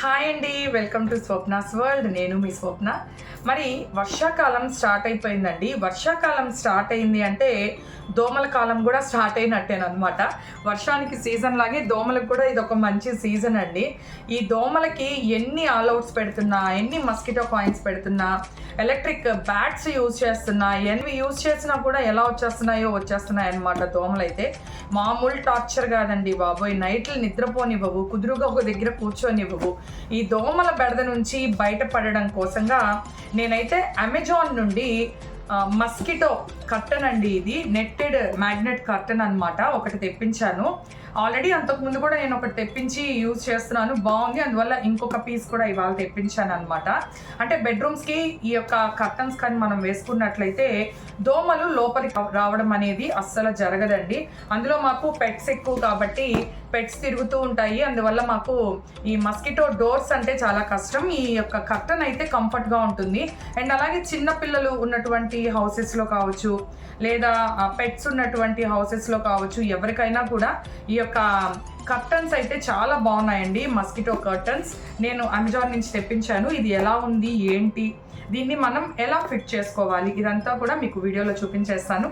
Hi అండి welcome to Swapna's world నేను మీ స్వప్న. మరి వర్షాకాలం స్టార్ట్ అయిపోయిందండి. వర్షాకాలం స్టార్ట్ అయింది అంటే దోమల కాలం కూడా స్టార్ట్ అయినట్టేనమాట వర్షానికి సీజన్ లాగే దోమలకు కూడా ఇది ఒక మంచి సీజన్ అండి. ఈ దోమలకి ఎన్ని ఆల్అవుట్స్ పెడుతున్నా ఎన్ని మస్కిటో కాయిన్స్ పెడుతున్నా ఎలక్ట్రిక్ బ్యాట్స్ యూజ్ చేస్తున్నా ఎన్ని యూజ్ చేసినా కూడా ఎలా వచ్చేస్తున్నాయో వచ్చేస్తున్నాయి అనమాట దోమలు అయితే మామూలు టార్చర్ కాదండి బాబోయ్. నైట్లు నిద్రపోనివ్వవు కుదురుగా ఒక దగ్గర కూర్చొనివ్వవు. ఈ దోమల బెడద నుంచి బయటపడడం కోసంగా నేనైతే అమెజాన్ నుండి మస్కిటో కర్టన్ అండి ఇది. నెట్టెడ్ మ్యాగ్నెట్ కర్టన్ అనమాట ఒకటి తెప్పించాను. ఆల్రెడీ అంతకుముందు కూడా నేను ఒకటి తెప్పించి యూజ్ చేస్తున్నాను. బాగుంది. అందువల్ల ఇంకొక పీస్ కూడా ఇవాళ తెప్పించాను అనమాట అంటే బెడ్రూమ్స్కి ఈ యొక్క కర్టన్స్ కానీ మనం వేసుకున్నట్లయితే దోమలు లోపలికి రావడం అనేది అస్సలు జరగదండి. అందులో మాకు పెట్స్ ఎక్కువ కాబట్టి పెట్స్ తిరుగుతూ ఉంటాయి. అందువల్ల మాకు ఈ మస్కిటో డోర్స్ అంటే చాలా కష్టం. ఈ యొక్క కర్టన్ అయితే కంఫర్ట్గా ఉంటుంది. అండ్ అలాగే చిన్న పిల్లలు ఉన్నటువంటి హౌసెస్లో కావచ్చు లేదా పెట్స్ ఉన్నటువంటి హౌసెస్లో కావచ్చు ఎవరికైనా కూడా ఈ యొక్క కర్టన్స్ అయితే చాలా బాగున్నాయండి. Mosquito curtains. నేను అమెజాన్ నుంచి తెప్పించాను. ఇది ఎలా ఉంది? ఏంటి? దీన్ని మనం ఎలా ఫిట్ చేసుకోవాలి? ఇదంతా కూడా మీకు వీడియోలో చూపించేస్తాను.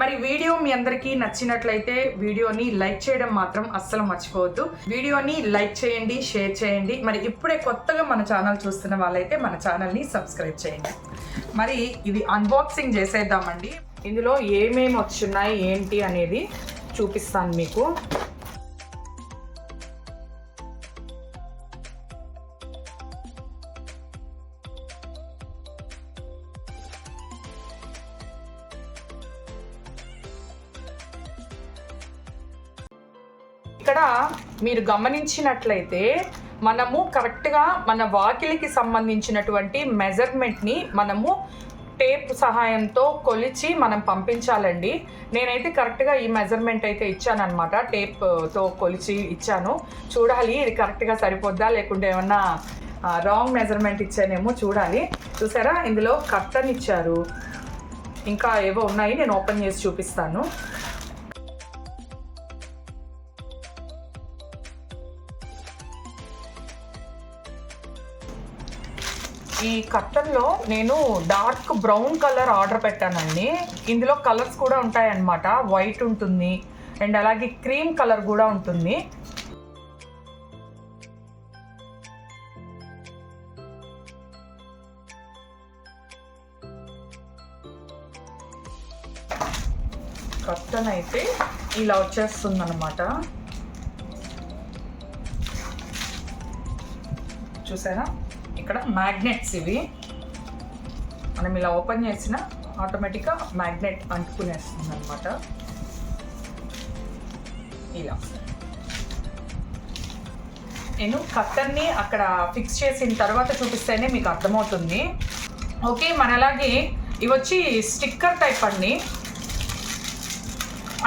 మరి వీడియో మీ అందరికీ నచ్చినట్లయితే వీడియోని లైక్ చేయడం మాత్రం అస్సలు మర్చిపోవద్దు. వీడియోని లైక్ చేయండి షేర్ చేయండి. మరి ఇప్పుడే కొత్తగా మన ఛానల్ చూస్తున్న వాళ్ళైతే మన ఛానల్ని సబ్స్క్రైబ్ చేయండి. మరి ఇది అన్బాక్సింగ్ చేసేద్దామండి. ఇందులో ఏమేమి వచ్చున్నాయి ఏంటి అనేది చూపిస్తాను మీకు. ఇక్కడ మీరు గమనించినట్లయితే మనము కరెక్ట్గా మన వాకిలికి సంబంధించినటువంటి మెజర్మెంట్ని మనము టేప్ సహాయంతో కొలిచి మనం పంపించాలండి. నేనైతే కరెక్ట్గా ఈ మెజర్మెంట్ అయితే ఇచ్చానమాట టేప్తో uh, కొలిచి ఇచ్చాను. చూడాలి ఇది కరెక్ట్గా సరిపోద్దా? లేకుంటే ఏమన్నా uh, రాంగ్ మెజర్మెంట్ ఇచ్చానేమో చూడాలి. చూసారా? ఇందులో కర్టన్ ఇచ్చారు. ఇంకా ఏవో ఉన్నాయి నేను ఓపెన్ చేసి చూపిస్తాను. ఈ కట్టన్లో నేను డార్క్ బ్రౌన్ కలర్ ఆర్డర్ పెట్టానండి. ఇందులో కలర్స్ కూడా ఉంటాయన్నమాట. వైట్ ఉంటుంది. అండ్ అలాగే క్రీమ్ కలర్ కూడా ఉంటుంది. కట్టన్ అయితే ఇలా వచ్చేస్తుంది అనమాట చూసారా? ఇక్కడ మ్యాగ్నెట్స్ ఇవి. మనం ఇలా ఓపెన్ చేసిన ఆటోమేటిక్గా మ్యాగ్నెట్ అంటుకునేస్తుంది అనమాట ఇలా. నేను కట్టర్ని అక్కడ ఫిక్స్ చేసిన తర్వాత చూపిస్తేనే మీకు అర్థమవుతుంది. ఓకే మనలాగే ఇవి వచ్చి స్టిక్కర్ టైప్ అండి.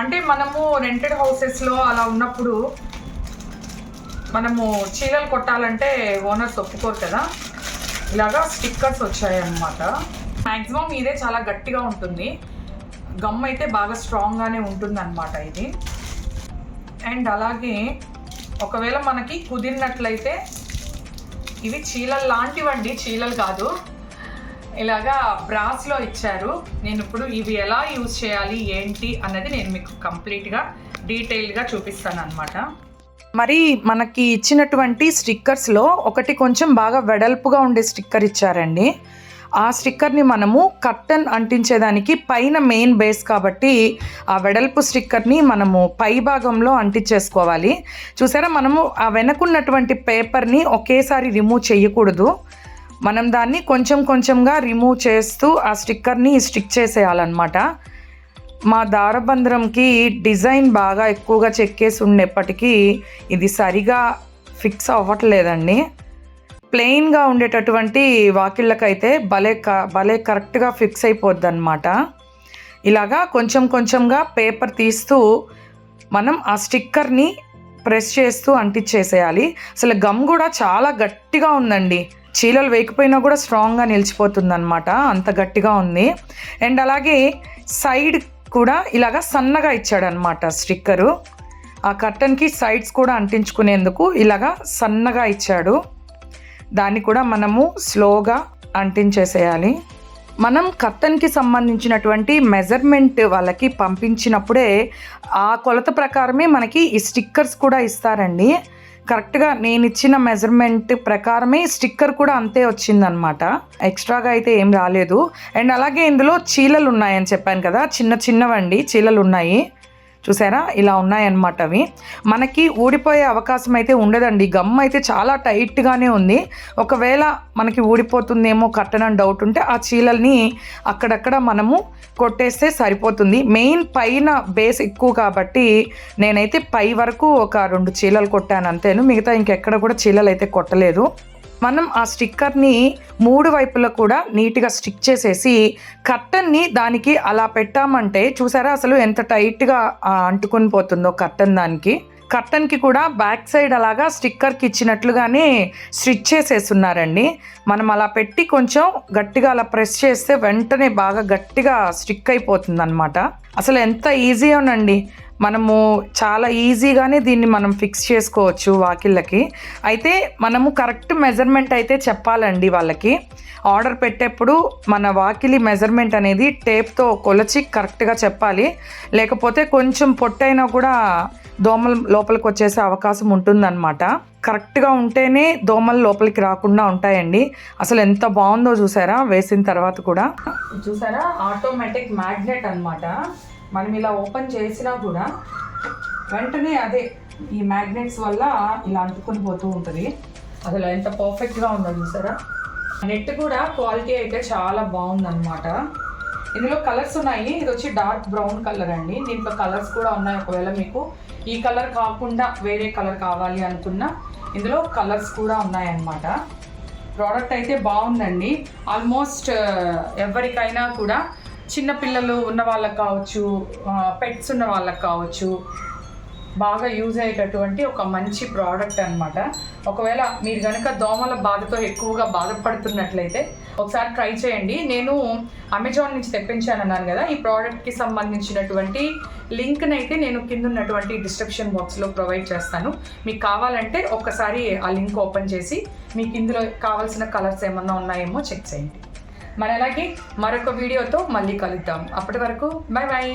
అంటే మనము రెంటెడ్ హౌసెస్లో అలా ఉన్నప్పుడు మనము చీరలు కొట్టాలంటే ఓనర్స్ ఒప్పుకోరు కదా. ఇలాగా స్టిక్కర్స్ వచ్చాయన్నమాట. మ్యాక్సిమం ఇదే చాలా గట్టిగా ఉంటుంది. గమ్ అయితే బాగా స్ట్రాంగ్గానే ఉంటుంది అనమాట ఇది. అండ్ అలాగే ఒకవేళ మనకి కుదిరినట్లయితే ఇవి చీలలు లాంటివండి చీలలు కాదు. ఇలాగా బ్రాస్లో ఇచ్చారు. నేను ఇప్పుడు ఇవి ఎలా యూజ్ చేయాలి ఏంటి అన్నది నేను మీకు కంప్లీట్గా డీటెయిల్గా చూపిస్తాను అనమాట మరి మనకి ఇచ్చినటువంటి స్టిక్కర్స్లో ఒకటి కొంచెం బాగా వెడల్పుగా ఉండే స్టిక్కర్ ఇచ్చారండి. ఆ స్టిక్కర్ని మనము కర్టన్ అంటించేదానికి పైన మెయిన్ బేస్ కాబట్టి ఆ వెడల్పు స్టిక్కర్ని మనము పై భాగంలో అంటించేసుకోవాలి. చూసారా మనము ఆ వెనకున్నటువంటి పేపర్ని ఒకేసారి రిమూవ్ చేయకూడదు. మనం దాన్ని కొంచెం కొంచెంగా రిమూవ్ చేస్తూ ఆ స్టిక్కర్ని స్టిక్ చేసేయాలన్నమాట. మా దారబంధ్రంకి డిజైన్ బాగా ఎక్కువగా చెక్కేసి ఉండేప్పటికీ ఇది సరిగా ఫిక్స్ అవ్వట్లేదండి. ప్లెయిన్గా ఉండేటటువంటి వాకిళ్ళకైతే భలే క భలే కరెక్ట్గా ఫిక్స్ అయిపోద్ది అనమాట ఇలాగా కొంచెం కొంచెంగా పేపర్ తీస్తూ మనం ఆ స్టిక్కర్ని ప్రెస్ చేస్తూ అంటించేసేయాలి అసలు గమ్ కూడా చాలా గట్టిగా ఉందండి. చీలలు వేయకపోయినా కూడా స్ట్రాంగ్గా నిలిచిపోతుంది అనమాట అంత గట్టిగా ఉంది. అండ్ అలాగే సైడ్ కూడా ఇలాగా సన్నగా ఇచ్చాడనమాట స్టిక్కరు. ఆ కర్టన్కి సైడ్స్ కూడా అంటించుకునేందుకు ఇలాగా సన్నగా ఇచ్చాడు. దాన్ని కూడా మనము స్లోగా అంటించేసేయాలి. మనం కర్టన్కి సంబంధించినటువంటి మెజర్మెంట్ వాళ్ళకి పంపించినప్పుడే ఆ కొలత ప్రకారమే మనకి ఈ స్టిక్కర్స్ కూడా ఇస్తారండి. కరెక్ట్గా నేను ఇచ్చిన మెజర్మెంట్ ప్రకారమే స్టిక్కర్ కూడా అంతే వచ్చిందనమాట ఎక్స్ట్రాగా అయితే ఏం రాలేదు. అండ్ అలాగే ఇందులో చీలలు ఉన్నాయని చెప్పాను కదా చిన్న చిన్నవండి చీలలు ఉన్నాయి. చూసారా? ఇలా ఉన్నాయన్నమాట అవి. మనకి ఊడిపోయే అవకాశం అయితే ఉండదండి. గమ్ అయితే చాలా టైట్గానే ఉంది. ఒకవేళ మనకి ఊడిపోతుందేమో కట్టనని డౌట్ ఉంటే ఆ చీలల్ని అక్కడక్కడ మనము కొట్టేస్తే సరిపోతుంది. మెయిన్ పైన బేస్ ఎక్కువ కాబట్టి నేనైతే పై వరకు ఒక రెండు చీలలు కొట్టాను అంతేను. మిగతా ఇంకెక్కడ కూడా చీలలు అయితే కొట్టలేదు. మనం ఆ స్టిక్కర్ని మూడు వైపులా కూడా నీట్గా స్టిక్ చేసేసి కర్టన్ని దానికి అలా పెట్టామంటే చూసారా అసలు ఎంత టైట్గా అంటుకొని పోతుందో కర్టన్ దానికి. కర్టన్కి కూడా బ్యాక్ సైడ్ అలాగా స్టిక్కర్కి ఇచ్చినట్లుగానే స్టిచ్ చేసేస్తున్నారండి. మనం అలా పెట్టి కొంచెం గట్టిగా అలా ప్రెస్ చేస్తే వెంటనే బాగా గట్టిగా స్టిక్ అయిపోతుంది అనమాట అసలు ఎంత ఈజీయోనండి మనము చాలా ఈజీగానే దీన్ని మనం ఫిక్స్ చేసుకోవచ్చు వాకిళ్ళకి. అయితే మనము కరెక్ట్ మెజర్మెంట్ అయితే చెప్పాలండి వాళ్ళకి. ఆర్డర్ పెట్టేప్పుడు మన వాకిలి మెజర్మెంట్ అనేది టేప్తో కొలచి కరెక్ట్గా చెప్పాలి. లేకపోతే కొంచెం పొట్టైనా కూడా దోమలు లోపలికి వచ్చేసే అవకాశం ఉంటుందన్నమాట. కరెక్ట్గా ఉంటేనే దోమలు లోపలికి రాకుండా ఉంటాయండి. అసలు ఎంత బాగుందో చూసారా? వేసిన తర్వాత కూడా. చూసారా? ఆటోమేటిక్ మ్యాగ్నెట్ అన్నమాట. మనం ఇలా ఓపెన్ చేసినా కూడా వెంటనే అదే ఈ మ్యాగ్నెట్స్ వల్ల ఇలా అంటుకొని పోతూ ఉంటుంది. అసలు ఎంత పర్ఫెక్ట్గా ఉందో చూసారా? నెట్ కూడా క్వాలిటీ అయితే చాలా బాగుందన్నమాట. ఇందులో కలర్స్ ఉన్నాయి. ఇది వచ్చి డార్క్ బ్రౌన్ కలర్ అండి. దీంట్లో కలర్స్ కూడా ఉన్నాయి. ఒకవేళ మీకు ఈ కలర్ కాకుండా వేరే కలర్ కావాలి అనుకున్నా ఇందులో కలర్స్ కూడా ఉన్నాయన్నమాట. ప్రోడక్ట్ అయితే బాగుందండి. ఆల్మోస్ట్ uh, ఎవరికైనా కూడా చిన్న పిల్లలు ఉన్న వాళ్ళకి కావచ్చు పెట్స్ ఉన్న వాళ్ళకి కావచ్చు బాగా యూజ్ అయ్యేటటువంటి ఒక మంచి ప్రోడక్ట్ అన్నమాట. ఒకవేళ మీరు కనుక దోమల బాధతో ఎక్కువగా బాధపడుతున్నట్లయితే ఒకసారి ట్రై చేయండి. నేను అమెజాన్ నుంచి తెప్పించాను అన్నాను కదా ఈ ప్రోడక్ట్కి సంబంధించినటువంటి లింక్ని అయితే నేను కింద ఉన్నటువంటి డిస్క్రిప్షన్ బాక్స్లో ప్రొవైడ్ చేస్తాను. మీకు కావాలంటే ఒక్కసారి ఆ లింక్ ఓపెన్ చేసి మీకు ఇందులో కావాల్సిన కలర్స్ ఏమన్నా ఉన్నాయేమో చెక్ చేయండి. మరి అలాగే మరొక వీడియోతో మళ్ళీ కలుద్దాం. అప్పటి వరకు బాయ్ బాయ్